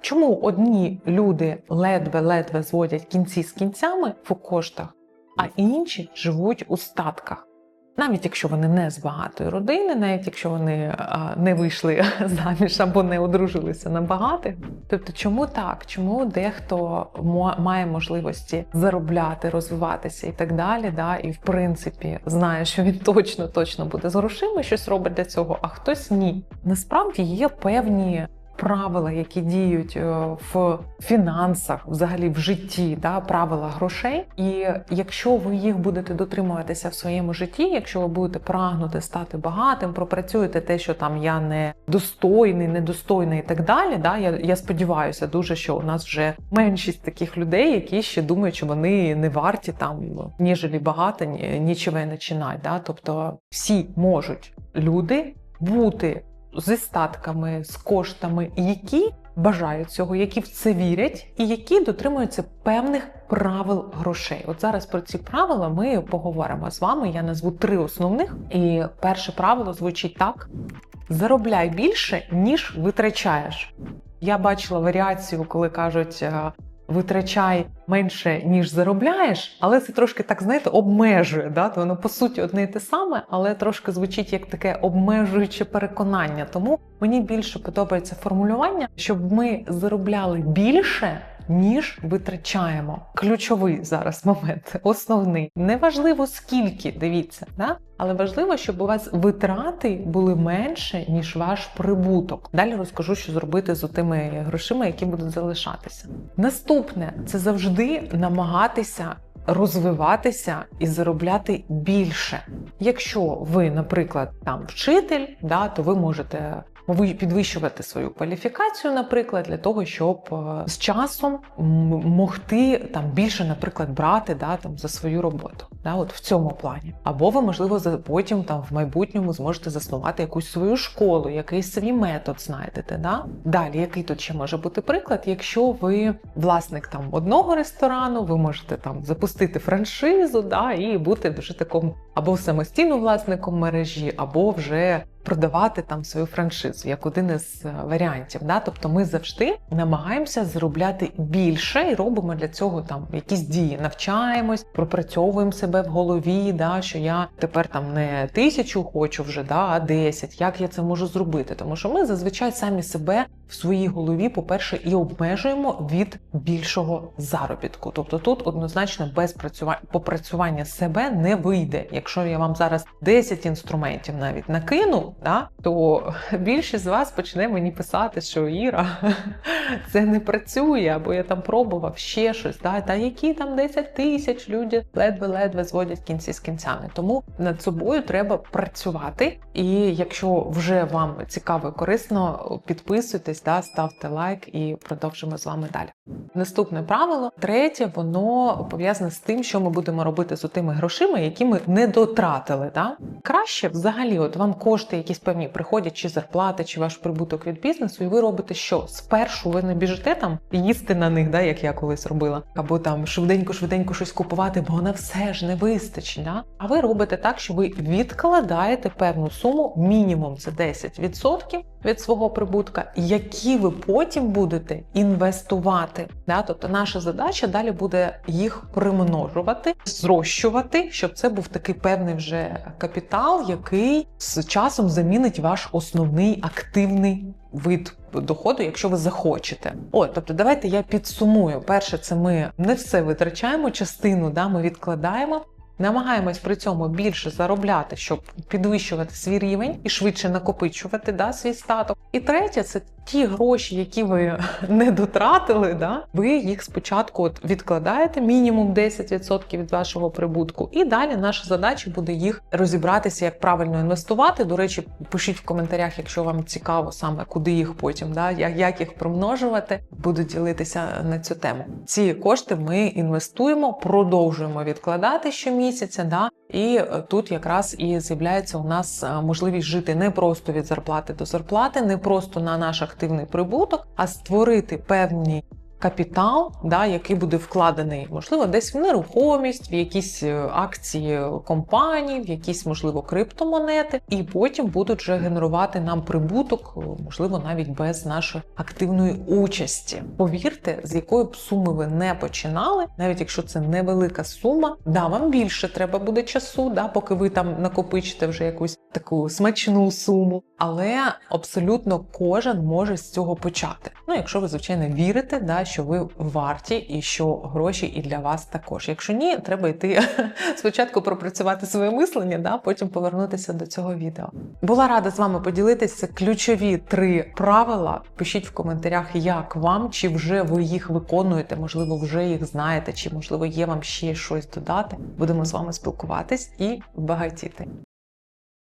Чому одні люди ледве-ледве зводять кінці з кінцями в коштах, а інші живуть у статках? Навіть якщо вони не з багатої родини, навіть якщо вони а, не вийшли заміж або не одружилися на багатих. Тобто, чому так? Чому дехто має можливості заробляти, розвиватися і так далі, да, і в принципі знає, що він точно точно буде з грошима, щось робить для цього, а хтось ні. Насправді є певні правила, які діють е, в фінансах, взагалі в житті, да, правила грошей. І якщо ви їх будете дотримуватися в своєму житті, якщо ви будете прагнути стати багатим, пропрацюєте те, що там я не достойний, недостойний і так далі. Да, я, я сподіваюся дуже, що у нас вже меншість таких людей, які ще думають, що вони не варті там ніжелі багато, ні- нічого не починать. Да? Тобто всі можуть люди бути зі статками, з коштами, які бажають цього, які в це вірять, і які дотримуються певних правил грошей. От зараз про ці правила ми поговоримо з вами. Я назву три основних. І перше правило звучить так: заробляй більше, ніж витрачаєш. Я бачила варіацію, коли кажуть. Витрачай менше, ніж заробляєш, але це трошки так, знаєте, обмежує. Да? То воно по суті одне і те саме, але трошки звучить як таке обмежуюче переконання. Тому мені більше подобається формулювання, щоб ми заробляли більше. Ніж витрачаємо. Ключовий зараз момент, основний. Неважливо скільки, дивіться, да? але важливо, щоб у вас витрати були менше, ніж ваш прибуток. Далі розкажу, що зробити з тими грошима, які будуть залишатися. Наступне це завжди намагатися розвиватися і заробляти більше. Якщо ви, наприклад, там вчитель, да, то ви можете підвищувати свою кваліфікацію, наприклад, для того, щоб е, з часом могти там більше, наприклад, брати да, там, за свою роботу. Да, от в цьому плані. Або ви, можливо, потім там в майбутньому зможете заснувати якусь свою школу, якийсь свій метод знайдете. Да? Далі, який тут ще може бути приклад, якщо ви власник там одного ресторану, ви можете там запустити франшизу, да, і бути вже таким або самостійним власником мережі, або вже продавати там свою франшизу як один із е, варіантів. Да? Тобто ми завжди намагаємося заробляти більше і робимо для цього там якісь дії, навчаємось, пропрацьовуємо себе в голові, да? що я тепер там не тисячу хочу вже, да, а десять. Як я це можу зробити? Тому що ми зазвичай самі себе в своїй голові, по-перше, і обмежуємо від більшого заробітку. Тобто тут однозначно без працювання попрацювання себе не вийде. Якщо я вам зараз 10 інструментів навіть накину, да, то більшість з вас почне мені писати, що Іра, це не працює, або я там пробував ще щось. Да, та які там 10 тисяч люди ледве-ледве зводять кінці з кінцями. Тому над собою треба працювати. І якщо вже вам цікаво і корисно, підписуйтесь, да, ставте лайк і продовжимо з вами далі. Наступне правило, третє, воно пов'язане з тим, що ми будемо робити з тими грошима, які ми не дотратили. Да? Краще взагалі, от вам кошти якісь певні приходять, чи зарплата, чи ваш прибуток від бізнесу, і ви робите що? Спершу ви не біжите там їсти на них, да, як я колись робила, або там швиденько-швиденько щось купувати, бо на все ж не вистачить. Да? А ви робите так, що ви відкладаєте певну суму, мінімум це 10% від свого прибутка, які ви потім будете інвестувати. Да? Тобто наша задача далі буде їх примножувати, зрощувати, щоб це був такий певний вже капітал, який з часом замінить ваш основний активний вид доходу, якщо ви захочете. О, тобто, давайте я підсумую. Перше, це ми не все витрачаємо, частину да, ми відкладаємо. Намагаємось при цьому більше заробляти, щоб підвищувати свій рівень і швидше накопичувати да, свій статок. І третє, це ті гроші, які ви не дотратили, да, ви їх спочатку от відкладаєте мінімум 10% від вашого прибутку, і далі наша задача буде їх розібратися, як правильно інвестувати. До речі, пишіть в коментарях, якщо вам цікаво саме куди їх потім, да, як, їх примножувати, буду ділитися на цю тему. Ці кошти ми інвестуємо, продовжуємо відкладати щомісяця. Да, і е, тут якраз і з'являється у нас е, можливість жити не просто від зарплати до зарплати, не просто на наш активний прибуток, а створити певні капітал, да, який буде вкладений, можливо, десь в нерухомість, в якісь е, акції компаній, в якісь, можливо, криптомонети, і потім будуть вже генерувати нам прибуток, е, можливо, навіть без нашої активної участі. Повірте, з якої б суми ви не починали, навіть якщо це невелика сума, да, вам більше треба буде часу, да, поки ви там накопичите вже якусь таку смачну суму. Але абсолютно кожен може з цього почати. Ну, якщо ви, звичайно, вірите, да, що ви варті і що гроші і для вас також. Якщо ні, треба йти спочатку пропрацювати своє мислення, да, потім повернутися до цього відео. Була рада з вами поділитися ключові три правила. Пишіть в коментарях, як вам, чи вже ви їх виконуєте, можливо, вже їх знаєте, чи можливо є вам ще щось додати. Будемо з вами спілкуватись і багатіти.